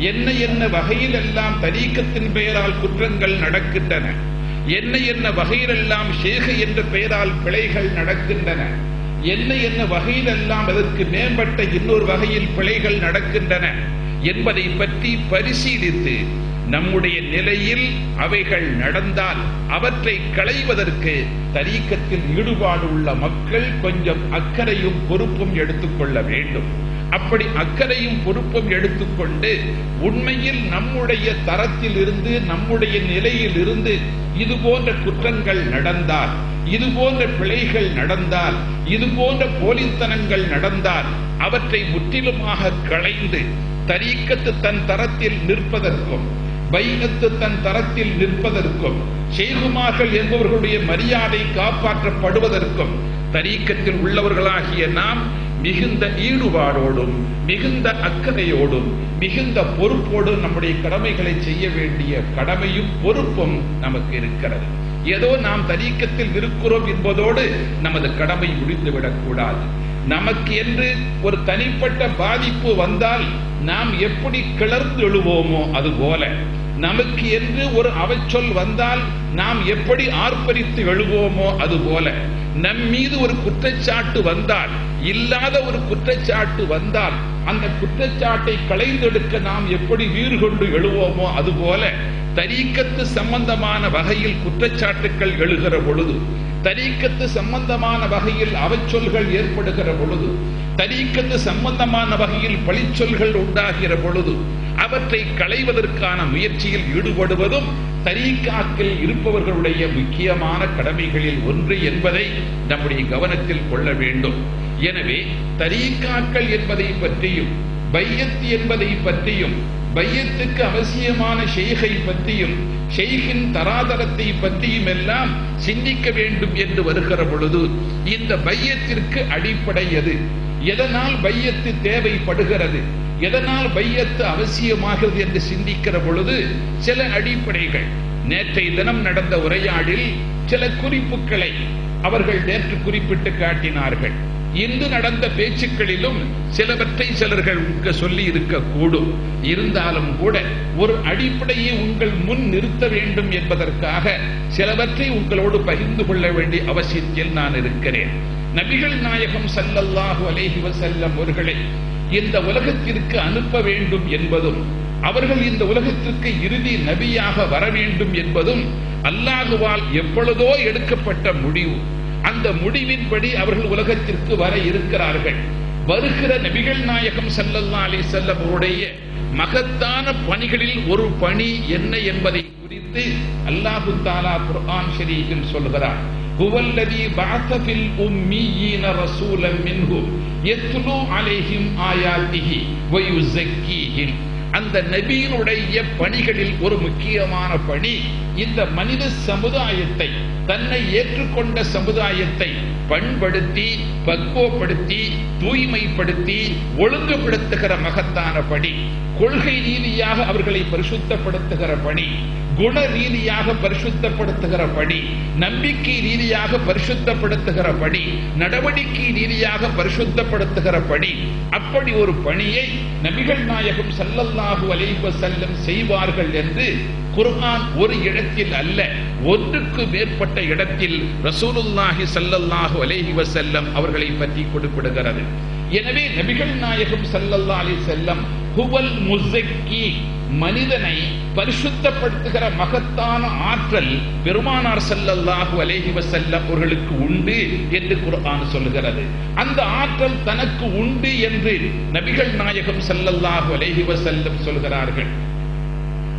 என்ன என்ன வகையில் எல்லாம் தரீக்கத்தின் பெயரால் குற்றங்கள் நடக்கின்றன? என்ன என்ன வகையிலெல்லாம் ஷேக என்ற பெயரால் பிழைகள் நடக்கின்றன? என்ன என்ன வகையிலெல்லாம் அதற்கு மேம்பட்ட இன்னொரு வகையில் பிழைகள் நடக்கின்றன என்பதை பற்றி பரிசீலித்து நம்முடைய நிலையில் அவைகள் நடந்தால் அவற்றை களைவதற்கு தரீக்கத்தில் ஈடுபாடு உள்ள மக்கள் கொஞ்சம் அக்கறையும் பொறுப்பும் எடுத்துக்கொள்ள வேண்டும். அப்படி அக்கறையும் பொறுப்பும் எடுத்துக்கொண்டு உண்மையில் நம்முடைய தரத்தில் இருந்து நம்முடைய நிலையில் இருந்து இது போன்ற குற்றங்கள் நடந்தால் இது போன்ற பிழைகள் நடந்தால் இது போன்ற போலித்தனங்கள் நடந்தால் அவற்றை முற்றிலுமாக களைந்து தரீக்கத்து தன் தரத்தில் நிற்பதற்கும் பைகத்து தன் தரத்தில் நிற்பதற்கும் செய்குமார்கள் என்பவர்களுடைய மரியாதை காப்பாற்றப்படுவதற்கும் தரீக்கத்தில் உள்ளவர்களாகிய நாம் மிகுந்த ஈடுபாடோடும் மிகுந்த அக்கறையோடும் மிகுந்த பொறுப்போடும் நம்முடைய கடமைகளை செய்ய வேண்டிய கடமையும் பொறுப்பும் நமக்கு இருக்கிறது. ஏதோ நாம் தரீக்கத்தில் இருக்கிறோம் என்பதோடு நமது கடமை முடிந்துவிடக் கூடாது. நமக்கு என்று ஒரு தனிப்பட்ட பாதிப்பு வந்தால் நாம் எப்படி கிளர்ந்து எழுவோமோ அது போல. நமக்கு என்று ஒரு அவச்சொல் வந்தால் நாம் எப்படி ஆர்ப்பரித்து எழுவோமோ அது போல. நம் மீது ஒரு குற்றச்சாட்டு வந்தால் இல்லாத ஒரு குற்றச்சாட்டு வந்தால் அந்த குற்றச்சாட்டை களைந்தெடுக்க நாம் எப்படி வீறு கொண்டு எழுவோமோ அதுபோல தரீக்கத்து சம்பந்தமான வகையில் குற்றச்சாட்டுக்கள் எழுகிற பொழுது தரீக்கத்து சம்பந்தமான வகையில் அவச்சொல்கள் ஏற்படுகிற பொழுது தரீக்கத்து சம்பந்தமான வகையில் பழிச்சொல்கள் உண்டாகிற பொழுது அவற்றை களைவதற்கான முயற்சியில் ஈடுபடுவதும் தரீக்காக்கில் இருப்பவர்களுடைய முக்கியமான கடமைகளில் ஒன்று என்பதை நம்முடைய கவனத்தில் கொள்ள வேண்டும். எனவே தரீக்காக்கள் என்பதை பற்றியும் பையத் என்பதை பற்றியும் பையத்துக்கு அவசியமான ஷெய்கை பற்றியும் ஷெய்கின் தராதரத்தை பற்றியும் எல்லாம் சிந்திக்க வேண்டும் என்று வருகிற பொழுது இந்த பையத்திற்கு அடிப்படை எது எதனால் பையத்து தேவைப்படுகிறது? எதனால் பையத்து அவசியமாகிறது என்று சிந்திக்கிற பொழுது சில அடிப்படைகள். நேற்றைய தினம் நடந்த உரையாடில் சில குறிப்புகளை அவர்கள் நேற்று குறிப்பிட்டு காட்டினார்கள். இன்று நடந்த பேச்சுக்களிலும் சிலவற்றை சிலர்கள் உங்க சொல்லி இருக்கக்கூடும் இருந்தாலும் கூட ஒரு அடிப்படையை உங்கள் முன் நிறுத்த வேண்டும் என்பதற்காக சிலவற்றை உங்களோடு பகிர்ந்து கொள்ள வேண்டிய அவசியத்தில் நான் இருக்கிறேன். நபிகள் நாயகம் சல்லல்லாஹு அலேஹி வசல்லம் அவர்களை இந்த உலகத்திற்கு அனுப்ப வேண்டும் என்பதும் அவர்கள் இந்த உலகத்திற்கு இறுதி நபியாக வர வேண்டும் என்பதும் அல்லாஹுவால் எப்பொழுதோ எடுக்கப்பட்ட முடிவு. அந்த முடிவின்படி அவர்கள் உலகத்திற்கு வர இருக்கிறார்கள். வருகிற நபிகள் நாயகம் சல்லல்லா அலி செல்லம் மகத்தான பணிகளில் ஒரு பணி என்ன என்பதை குறித்து அல்லாஹு தாலா குர்ஆன் ஷரீஃபில் சொல்கிறார். ஹுவல்லதி பஅத ஃபில் உம்மீயின ரசூலம் மின்ஹும் யத்லு அலைஹிம் ஆயாத்திஹி வ யுஸக்கீஹிம் அந்த நபியினுடைய பணிகளில் ஒரு முக்கியமான பணி இந்த மனித சமுதாயத்தை தன்னை ஏற்றுக்கொண்ட சமுதாயத்தை பண்படுத்தி பக்குவப்படுத்தி தூய்மைப்படுத்தி ஒழுங்குபடுத்துகிற மகத்தான பணி. கொள்கை ரீதியாக அவர்களை பரிசுத்தப்படுத்துகிற பணி. குண ரீதியாக பரிசுத்தப்படுத்துகிற பணி. நம்பிக்கை ரீதியாக பரிசுத்தப்படுத்துகிற பணி. நடவடிக்கை ரீதியாக பரிசுத்தப்படுத்துகிற பணி. அப்படி ஒரு பணியை நபிகள் நாயகம் சல்லல்லாஹு அலைவ செல்லம் செய்வார்கள் என்று குர்ஆன் ஒரு இடத்தில் அல்ல ஒன்றுக்கு மேற்பட்ட இடத்தில் ரசூலுல்லாஹி சல்லல்லாஹு அலேஹி வசல்லம் அவர்களை பற்றி குறிப்பிடுகிறது எனவே நபிகள் நாயகம் சல்லல்லா அலி செல்லம் ஹுவல் முசக்கி மனிதனை பரிசுத்தப்படுத்துகிற மகத்தான ஆற்றல் பெருமானார் செல்லல்லாஹு அலேஹி வசல்லம் அவர்களுக்கு உண்டு என்று குர்ஆன் சொல்கிறது அந்த ஆற்றல் தனக்கு உண்டு என்று நபிகள் நாயகம் செல்லல்லாஹு அலேஹி வசல்லம் சொல்கிறார்கள்.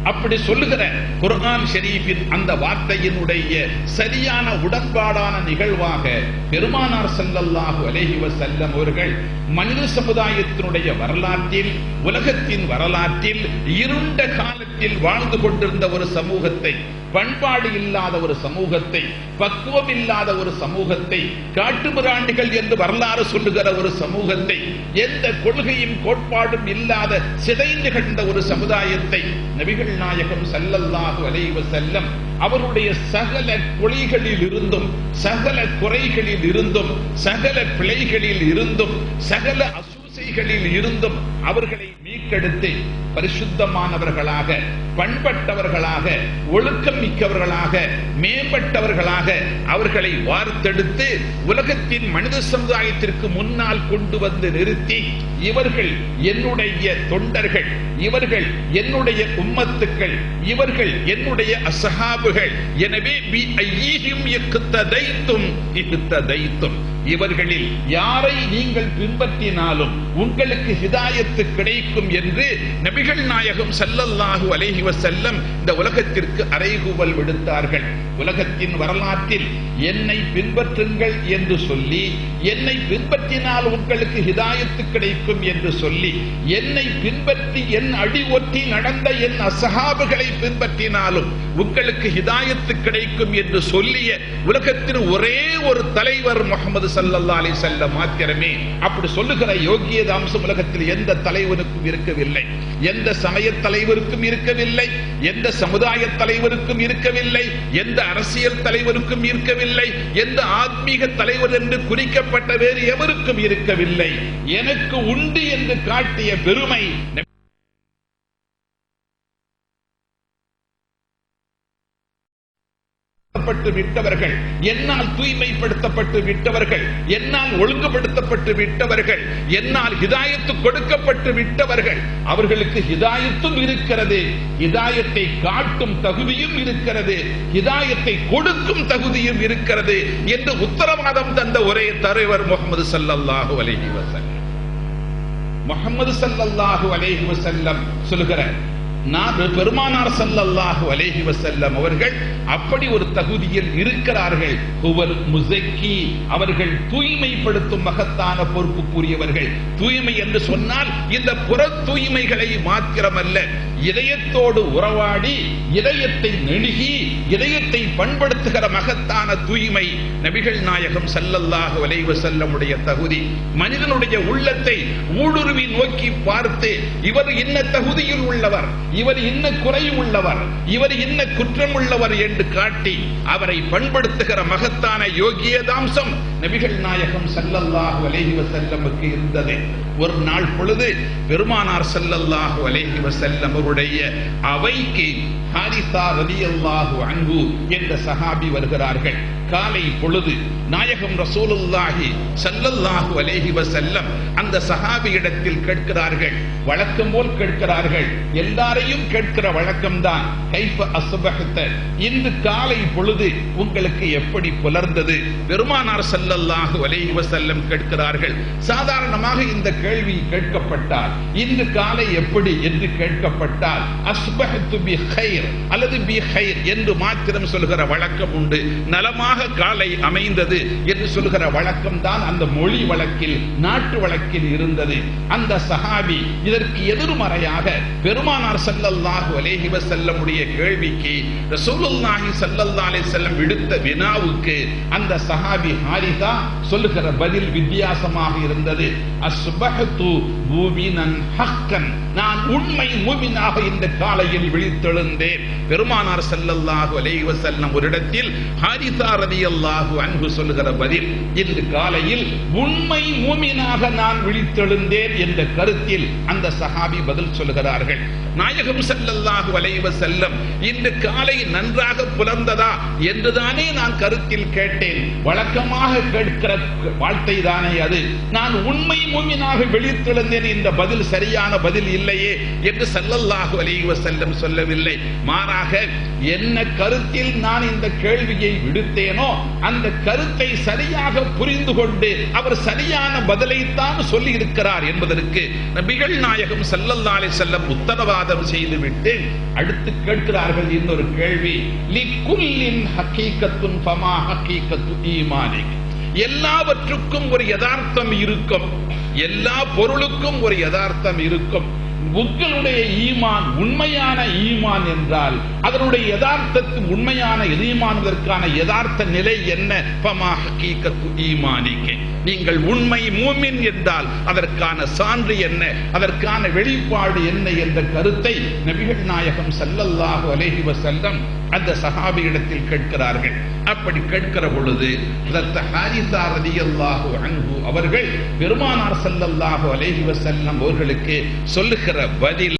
அப்படி சொல்லுகிற குர்ஆன் ஷெரீஃபின் அந்த வார்த்தையினுடைய சரியான உடன்பாடான நிகழ்வாக பெருமானார் ஸல்லல்லாஹு அலைஹி வஸல்லம் அவர்கள் மனித சமுதாயத்தினுடைய வரலாற்றில் உலகத்தின் வரலாற்றில் இருண்ட கால உலகத்தில் வாழ்ந்து கொண்டிருந்த ஒரு சமூகத்தை பண்பாடு இல்லாத ஒரு சமூகத்தை பக்குவம் இல்லாத ஒரு சமூகத்தை காட்டுமிராண்டிகள் என்று வரலாறு சொல்லுகிற ஒரு சமூகத்தை எந்த கொள்கையும் கோட்பாடும் இல்லாத சிதைந்து கிடந்த ஒரு சமுதாயத்தை நபிகள் நாயகம் சல்லல்லாஹு அலைவ செல்லம் அவருடைய சகல கொலைகளில் இருந்தும் சகல குறைகளில் இருந்தும் சகல பிழைகளில் இருந்தும் சகல அசூசைகளில் இருந்தும் அவர்களை மீட்டெடுத்து பரிசுத்தமானவர்களாக பண்பட்டவர்களாக ஒழுக்கம் மிக்கவர்களாக மேம்பட்டவர்களாக அவர்களை வார்த்தெடுத்து உலகத்தின் மனித சமுதாயத்திற்கு முன்னால் கொண்டு வந்து நிறுத்தி இவர்கள் என்னுடைய தொண்டர்கள் இவர்கள் என்னுடைய உம்மத்துக்கள் இவர்கள் என்னுடைய அசஹாபுகள். எனவே பி ஐயீஹிம் இக்ததைத்தும் இக்ததைத்தும் இவர்களில் யாரை நீங்கள் பின்பற்றினாலும் உங்களுக்கு ஹிதாயத்து கிடைக்கும் என்று நபிகள் நாயகம் ஸல்லல்லாஹு அலைஹி வசல்லம் இந்த உலகத்திற்கு அறைகூவல் விடுத்தார்கள். உலகத்தின் வரலாற்றில் என்னை பின்பற்றுங்கள் என்று சொல்லி என்னை பின்பற்றினால் உங்களுக்கு ஹிதாயத்து கிடைக்கும் என்று சொல்லி என்னை பின்பற்றி என் அடி ஒட்டி நடந்த என் அசகாபுகளை பின்பற்றினாலும் உங்களுக்கு ஹிதாயத்து கிடைக்கும் என்று சொல்லிய உலகத்தின் ஒரே ஒரு தலைவர் முகமது சல்லல்லா அலி செல்லம் மாத்திரமே. அப்படி சொல்லுகிற யோகியத அம்சம் உலகத்தில் எந்த தலைவனுக்கும் இருக்கவில்லை. எந்த சமய தலைவருக்கும் இருக்கவில்லை. எந்த சமுதாய தலைவருக்கும் இருக்கவில்லை. எந்த அரசியல் தலைவருக்கும் இருக்கவில்லை. எந்த ஆத்மீக தலைவர் என்று குறிக்கப்பட்ட வேறு எவருக்கும் இருக்கவில்லை. எனக்கு உண்டு என்று காட்டிய பெருமை பட்டு விட்டவர்கள் என்னால் தூய்மைப்படுத்தப்பட்டு விட்டவர்கள் என்னால் ஒழுங்குபடுத்தப்பட்டு விட்டவர்கள் என்னால் ஹிதாயத்து கொடுக்கப்பட்டு விட்டவர்கள் அவர்களுக்கு ஹிதாயத்தும் இருக்கிறது ஹிதாயத்தை காட்டும் தகுதியும் இருக்கிறது ஹிதாயத்தை கொடுக்கும் தகுதியும் இருக்கிறது என்று உத்தரவாதம் தந்த ஒரே தலைவர் முகமது சல்லல்லாஹு அலைஹி வசல்லம் முகமது சல்லல்லாஹு அலைஹி வசல்லம் சொல்கிறார் பெருமானார் சல்லல்லாஹு அலேஹி வசல்லம் அவர்கள் அப்படி ஒரு தகுதியில் இருக்கிறார்கள். ஹுவல் முசக்கி அவர்கள் தூய்மைப்படுத்தும் மகத்தான பொறுப்புக்குரியவர்கள். தூய்மை என்று சொன்னால் இந்த புற தூய்மைகளை மாத்திரமல்ல. இதயத்தோடு உறவாடி இதயத்தை நெழுகி இதயத்தை பண்படுத்துகிற மகத்தான தூய்மை நபிகள் நாயகம் சல்லல்லாஹு அலைஹி செல்லமுடைய தகுதி. மனிதனுடைய உள்ளத்தை ஊடுருவி நோக்கி பார்த்து இவர் இன்ன தகுதியில் உள்ளவர்? இவர் இன்ன குறை உள்ளவர் இவர் இன்ன குற்றம் உள்ளவர் என்று காட்டி அவரை பண்படுத்துகிற மகத்தான யோகியதாம்சம் நபிகள் நாயகம் சல்லல்லாஹு அலைஹி வசல்லமுக்கு இருந்தது. ஒரு நாள் பொழுது பெருமானார் சல்லல்லாஹு அலைஹி வஸல்லம் அவருடைய அவைக்கு ஹாரிசா ரலியல்லாஹு அன்பு என்ற சஹாபி வருகிறார்கள். காலை பொழுது நாயகம் ரசூலுல்லாஹி சல்லல்லாஹு அலேஹி வசல்லம் அந்த சஹாபியிடத்தில் கேட்கிறார்கள் வழக்கம் போல் கேட்கிறார்கள் எல்லாரையும் கேட்கிற வழக்கம்தான். கைப்ப அசுபகத்த இன்று காலை பொழுது உங்களுக்கு எப்படி புலர்ந்தது? பெருமானார் செல்லல்லாக வலைவ செல்லம் கேட்கிறார்கள். சாதாரணமாக இந்த கேள்வி கேட்கப்பட்டால் இன்று காலை எப்படி என்று கேட்கப்பட்டால் அஸ்பஹத்து பி ஹைர் அல்லது பி ஹைர் என்று மாத்திரம் சொல்கிற வழக்கம் உண்டு. நலமாக காலை அமைந்தது என்று சொல்கிற வழக்கம் தான் அந்த மொழி வழக்கில் நாட்டு வழக்கில் இருந்தது. அந்த சஹாபி இதற்கு எதிர்மறையாக பெருமானார் சல்லல்லாஹு அலேஹி வசல்லமுடைய கேள்விக்கு ரசூலுல்லாஹி சல்லல்லா அலைஹி செல்லம் விடுத்த வினாவுக்கு அந்த சஹாபி ஹாரிதா சொல்லுகிற பதில் வித்தியாசமாக இருந்தது. அஸ்பஹத்து மூமினன் ஹக்கன். நான் உண்மை மூமினாக இந்த காலையில் விழித்தெழுந்தேன். பெருமானார் ஸல்லல்லாஹு அலைவ செல்லம் ஒரு இடத்தில் ஹாரிசா ரலியல்லாஹு அன்பு சொல்லுகிற பதில் இன்று காலையில் உண்மை மூமினாக நான் விழித்தெழுந்தேன் என்ற கருத்தில் அந்த சஹாபி பதில் சொல்லுகிறார்கள். நாயகம் ஸல்லல்லாஹு அலைவ செல்லம் இன்று காலை நன்றாக புலர்ந்ததா என்றுதானே நான் கருத்தில் கேட்டேன். வழக்கமாக கேட்கிற வாழ்த்தை தானே அது. நான் உண்மை மூமினாக விழித்தெழுந்தேன் இந்த பதில் சரியான பதில் இல்லையே என்று ஸல்லல்லாஹு அலைவ செல்லம் சொல்லவில்லை. மாறாக காரணமாக என்ன கருத்தில் நான் இந்த கேள்வியை விடுத்தேனோ அந்த கருத்தை சரியாக புரிந்து கொண்டு அவர் சரியான பதிலைத்தான் சொல்லி இருக்கிறார் என்பதற்கு நபிகள் நாயகம் ஸல்லல்லாஹு அலைஹி உத்தரவாதம் செய்துவிட்டு அடுத்து கேட்கிறார்கள் இன்னொரு கேள்வி லிக்குல்லின் ஹக்கீக்கத்துன் பமா ஹக்கீக்கத்து ஈமானிக்? எல்லாவற்றுக்கும் ஒரு யதார்த்தம் இருக்கும் எல்லா பொருளுக்கும் ஒரு யதார்த்தம் இருக்கும். உங்களுடைய ஈமான் உண்மையான ஈமான் என்றால் அதனுடைய யதார்த்தத்து உண்மையான ஈமானுவதற்கான யதார்த்த நிலை என்ன? பமா ஈமானிக்கே. நீங்கள் உண்மை மூமின் என்றால் அதற்கான சான்று என்ன? அதற்கான வெளிப்பாடு என்ன என்ற கருத்தை நபிகள் நாயகம் சல்லல்லாஹு அலேஹி வசல்லம் அந்த சஹாபியிடத்தில் கேட்கிறார்கள். அப்படி கேட்கிற பொழுது ஹதரத் ஹாரிசா ரலியல்லாஹு அன்ஹு அவர்கள் பெருமானார் சல்லல்லாஹு அலேஹி வசல்லம் அவர்களுக்கு சொல்லுகிற பதில்